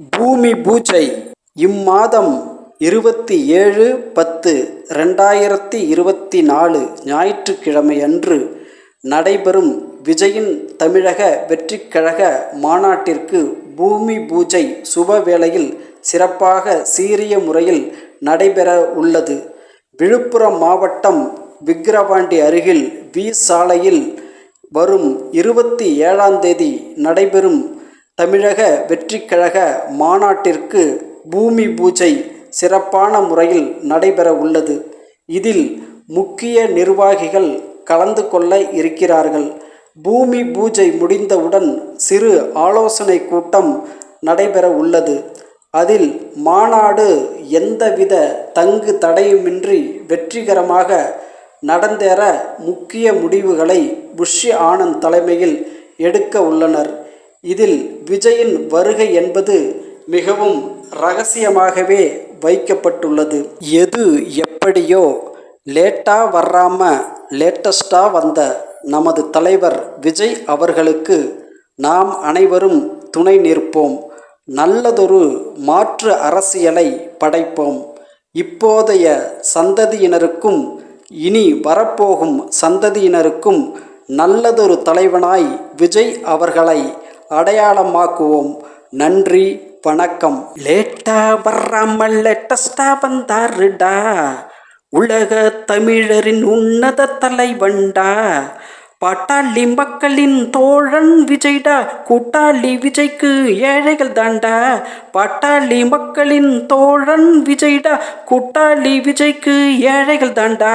பூமி பூஜை. இம்மாதம் இருபத்தி ஏழு பத்து ரெண்டாயிரத்தி இருபத்தி நாலு ஞாயிற்றுக்கிழமையன்று நடைபெறும் விஜயின் தமிழக வெற்றிக்கழக மாநாட்டிற்கு பூமி பூஜை சுப வேளையில் சிறப்பாக சீரிய முறையில் நடைபெற உள்ளது. விழுப்புரம் மாவட்டம் விக்கிரவாண்டி அருகில் வி சாலையில் வரும் இருபத்தி ஏழாம் தேதி நடைபெறும் தமிழக வெற்றிக்கழக மாநாட்டிற்கு பூமி பூஜை சிறப்பான முறையில் நடைபெற உள்ளது. இதில் முக்கிய நிர்வாகிகள் கலந்து கொள்ள இருக்கிறார்கள். பூமி பூஜை முடிந்தவுடன் சிறு ஆலோசனை கூட்டம் நடைபெற உள்ளது. அதில் மாநாடு எந்தவித தங்கு தடையுமின்றி வெற்றிகரமாக நடந்தேற முக்கிய முடிவுகளை புஷ்ய ஆனந்த் தலைமையில் எடுக்க உள்ளனர். இதில் விஜயின் வருகை என்பது மிகவும் ரகசியமாகவே வைக்கப்பட்டுள்ளது. எது எப்படியோ லேட்டாக வர்றாம லேட்டஸ்டாக வந்த நமது தலைவர் விஜய் அவர்களுக்கு நாம் அனைவரும் துணை நிற்போம். நல்லதொரு மாற்று அரசியலை படைப்போம். இப்போதைய சந்ததியினருக்கும் இனி வரப்போகும் சந்ததியினருக்கும் நல்லதொரு தலைவனாய் விஜய் அவர்களை அடையாளமாக்குவோம். நன்றி வணக்கம். லேட்டா வர்றாமல் லேட்டஸ்டா வந்தாருடா. உலக தமிழரின் உன்னத தலைவன்டா. பாட்டாளி மக்களின் தோழன் விஜய்டா. கூட்டாளி விஜய்க்கு ஏழைகள் தாண்டா பாட்டாளி மக்களின் தோழன் விஜய்டா. கூட்டாளி விஜய்க்கு ஏழைகள் தாண்டா